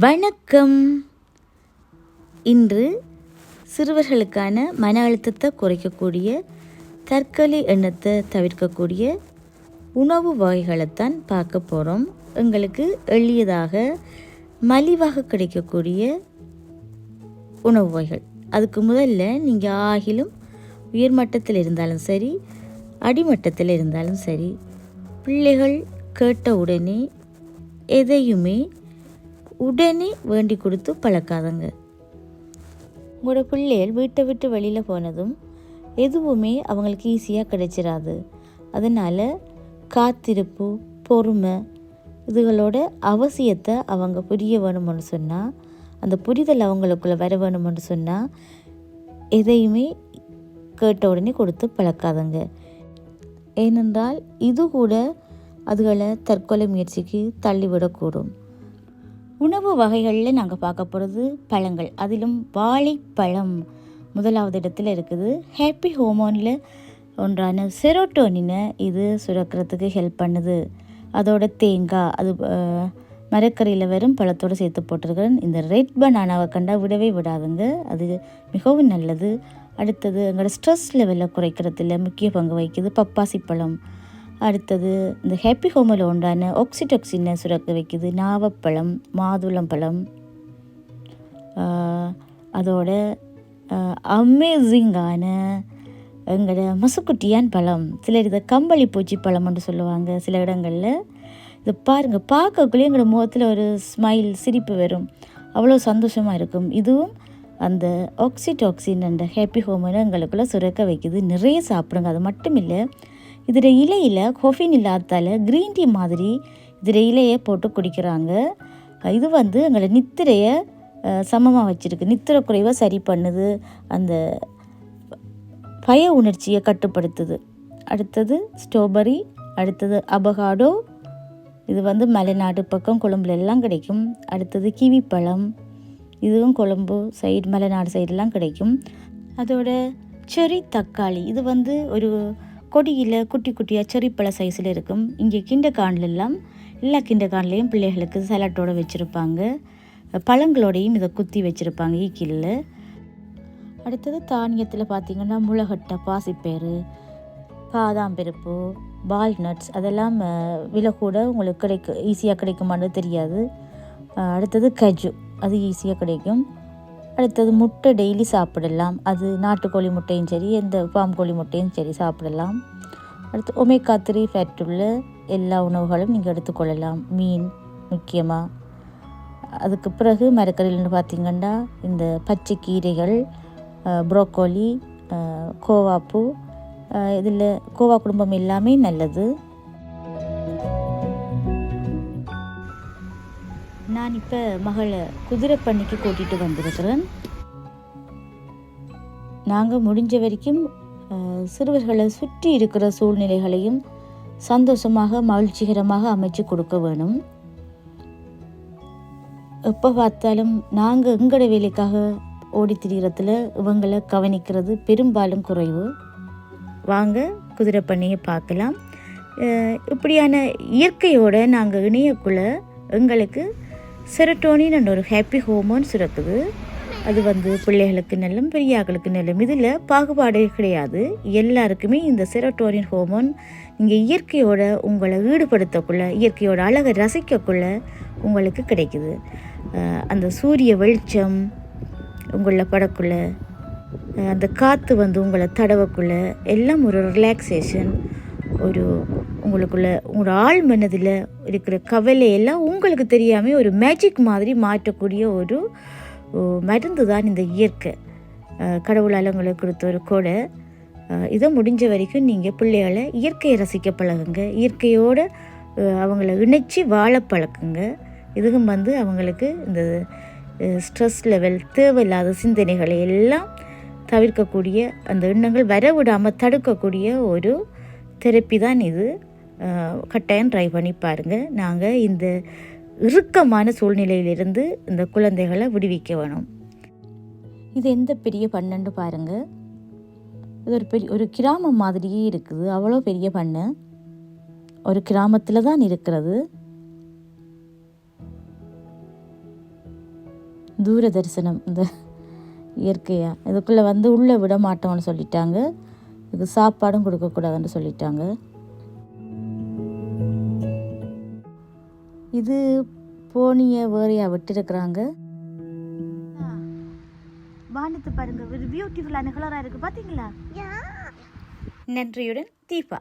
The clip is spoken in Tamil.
வணக்கம். இன்று சிறுவர்களுக்கான மன அழுத்தத்தை குறைக்கக்கூடிய தற்கொலை எண்ணத்தை தவிர்க்கக்கூடிய உணவு வகைகளைத்தான் பார்க்க போகிறோம் எங்களுக்கு எளியதாக மலிவாக கிடைக்கக்கூடிய உணவு வகைகள். அதுக்கு முதல்ல நீங்கள் ஆகிலும் உயர்மட்டத்தில் இருந்தாலும் சரி அடிமட்டத்தில் இருந்தாலும் சரி பிள்ளைகள் கேட்ட உடனே எதையுமே உடனே வேண்டி கொடுத்து பழக்காதங்க. உங்களோட பிள்ளைகள் வீட்டை விட்டு வெளியில் போனதும் எதுவுமே அவங்களுக்கு ஈஸியாக கிடைச்சிராது. அதனால் காத்திருப்பு பொறுமை இதுகளோட அவசியத்தை அவங்க புரிய வேணும்னு சொன்னால் அந்த புரிதல் அவங்களுக்குள்ளே வர வேணும்னு சொன்னால் எதையுமே கேட்ட உடனே கொடுத்து பழக்காதங்க. ஏனென்றால் இது கூட அதுகளை தற்கொலை முயற்சிக்கு தள்ளிவிடக்கூடும். உணவு வகைகளில் நாங்கள் பார்க்க போகிறது பழங்கள். அதிலும் வாழைப்பழம் முதலாவது இடத்துல இருக்குது. ஹாப்பி ஹோமோனில் ஒன்றான செரோட்டோனினை இது சுரக்கிறதுக்கு ஹெல்ப் பண்ணுது. அதோட தேங்காய் அது மரக்கறியில் வெறும் பழத்தோடு சேர்த்து போட்டிருக்கிறேன். இந்த ரெட் பனானாவை கண்டா விடவே விடாதுங்க. அது மிகவும் நல்லது. அடுத்தது எங்களோட ஸ்ட்ரெஸ் லெவலை குறைக்கிறதுல முக்கிய பங்கு வகிக்குது பப்பாசி பழம் அடுத்தது இந்த ஹாப்பி ஹோமில் உண்டான ஆக்சிடாக்சினை சுரக்க வைக்குது. நாவப்பழம் மாதுளம்பழம் அதோட அமேசிங்கான எங்களோட மசுக்குட்டியான் பழம். சிலர் இதை கம்பளி பூச்சி பழம்னு சொல்லுவாங்க. சில இடங்களில் இதை பாருங்கள் பார்க்கக்குள்ளேயே எங்களோட முகத்தில் ஒரு ஸ்மைல் சிரிப்பு வரும். அவ்வளோ சந்தோஷமாக இருக்கும். இதுவும் அந்த ஆக்சிடாக்சின் அந்த ஹாப்பி ஹோமனை எங்களுக்குள்ளே சுரக்க வைக்குது. நிறைய சாப்பிடுங்க. அது மட்டும் இல்லை இதில் இலையில் கொஃபின் இல்லாததால் க்ரீன் டீ மாதிரி இதில் இலையை போட்டு குடிக்கிறாங்க. இது வந்து எங்களை நித்திரையை சமமாக வச்சுருக்கு. நித்திரை குறைவை சரி பண்ணுது. அந்த பய உணர்ச்சியை கட்டுப்படுத்துது. அடுத்தது ஸ்ட்ராபெரி அடுத்தது அபகாடோ இது வந்து மலைநாடு பக்கம் கொழும்புல எல்லாம் கிடைக்கும். அடுத்தது கிவி பழம். இதுவும் கொழும்பு சைடு மலைநாடு சைடெலாம் கிடைக்கும். அதோட செரி தக்காளி. இது வந்து ஒரு கொடியில் குட்டி குட்டியாக செரிப்பழ சைஸில் இருக்கும். இங்கே கிண்ட கிண்டக்கான்லாம் எல்லா கிண்டக்கான்லேயும் பிள்ளைகளுக்கு சலாட்டோட வச்சுருப்பாங்க. பழங்களோடையும் இதை குத்தி வச்சுருப்பாங்க ஈக்கிலில். அடுத்தது தானியத்தில் பார்த்திங்கன்னா முளகட்டை பாசிப்பயிறு பாதாம் பருப்பு வால்நட்ஸ் அதெல்லாம் விலை கூட உங்களுக்கு கிடைக்கும் ஈஸியாக கிடைக்குமான்னு தெரியாது. அடுத்தது கஜு அது ஈஸியாக கிடைக்கும். அடுத்தது முட்டை டெய்லி சாப்பிடலாம். அது நாட்டுக்கோழி முட்டையும் சரி எந்த ஃபார்ம் கோழி முட்டையும் சரி சாப்பிடலாம். அடுத்து ஒமேகா த்ரீ ஃபேட் உள்ள எல்லா உணவுகளும் நீங்கள் எடுத்துக்கொள்ளலாம். மீன் முக்கியமாக அதுக்கு பிறகு மரக்கறிகள்னு பார்த்திங்கன்னா இந்த பச்சை கீரைகள் ப்ரோக்கோலி கோவாப்பூ இதில் கோவா குடும்பம் எல்லாமே நல்லது. நான் இப்போ மகளை குதிரை பண்ணிக்கு கூட்டிகிட்டு வந்திருக்கிறேன் நாங்கள் முடிஞ்ச வரைக்கும் சிறுவர்களை சுற்றி இருக்கிற சூழ்நிலைகளையும் சந்தோஷமாக மகிழ்ச்சிகரமாக அமைச்சு கொடுக்க வேணும். எப்போ பார்த்தாலும் நாங்கள் எங்களோட வேலைக்காக ஓடி திரிகிறதுல இவங்களை கவனிக்கிறது பெரும்பாலும் குறைவு. வாங்க குதிரை பண்ணியை பார்க்கலாம். இப்படியான இயற்கையோடு நாங்கள் இணையக்குள்ள எங்களுக்கு செரட்டோனின் ஒரு ஹாப்பி ஹோமோன் சுரக்குது அது வந்து பிள்ளைகளுக்கு நல்லம் பெரியாக்களுக்கு நிலம் இதில் பாகுபாடே கிடையாது. எல்லாருக்குமே இந்த செரட்டோனின் ஹோமோன் நீங்கள் இயற்கையோட உங்களை ஈடுபடுத்தக்குள்ள இயற்கையோட அழகை ரசிக்கக்குள்ள உங்களுக்கு கிடைக்குது. அந்த சூரிய வெளிச்சம் உங்களை படக்குள்ள அந்த காற்று வந்து உங்களை தடவக்குள்ள எல்லாம் ஒரு ரிலாக்ஸேஷன் ஒரு உங்களுக்குள்ள உங்களோட ஆள் மனதில் இருக்கிற கவலையெல்லாம் உங்களுக்கு தெரியாமல் ஒரு மேஜிக் மாதிரி மாற்றக்கூடிய ஒரு மருந்து தான் இந்த இயற்கை. கடவுளால் உங்களுக்கு கொடுத்த ஒரு கொடை. இதை முடிஞ்ச வரைக்கும் நீங்கள் பிள்ளைகளை இயற்கையை ரசிக்க பழகுங்க. இயற்கையோடு அவங்கள இணைச்சி வாழ பழக்குங்க. இதுவும் வந்து அவங்களுக்கு இந்த ஸ்ட்ரெஸ் லெவல் தேவையில்லாத சிந்தனைகளை எல்லாம் தவிர்க்கக்கூடிய அந்த எண்ணங்கள் வரவிடாமல் தடுக்கக்கூடிய ஒரு தெரப்பி தான் இது. கட்டாயம் ட்ரை பண்ணி பாருங்கள் நாங்கள் இந்த இறுக்கமான சூழ்நிலையிலிருந்து இந்த குழந்தைகளை விடுவிக்க வேணும். இது எந்த பெரிய பண்ணன்னு பாருங்கள் இது ஒரு பெரிய ஒரு கிராமம் மாதிரியே இருக்குது. அவ்வளோ பெரிய பண்ணு. ஒரு கிராமத்தில் தான் இருக்கிறது. தூரதர்சனம் இந்த இயற்கையாக இதுக்குள்ளே வந்து உள்ளே விட மாட்டோம்னு சொல்லிட்டாங்க. இதுக்கு சாப்பாடும் கொடுக்கக்கூடாதுன்னு சொல்லிட்டாங்க. இது போனியை வேறையா விட்டுருக்குறாங்க. வானத்தை பாருங்க ஒரு பியூட்டிஃபுல்லான கலராக இருக்குது பார்த்தீங்களா நன்றியுடன் தீபா.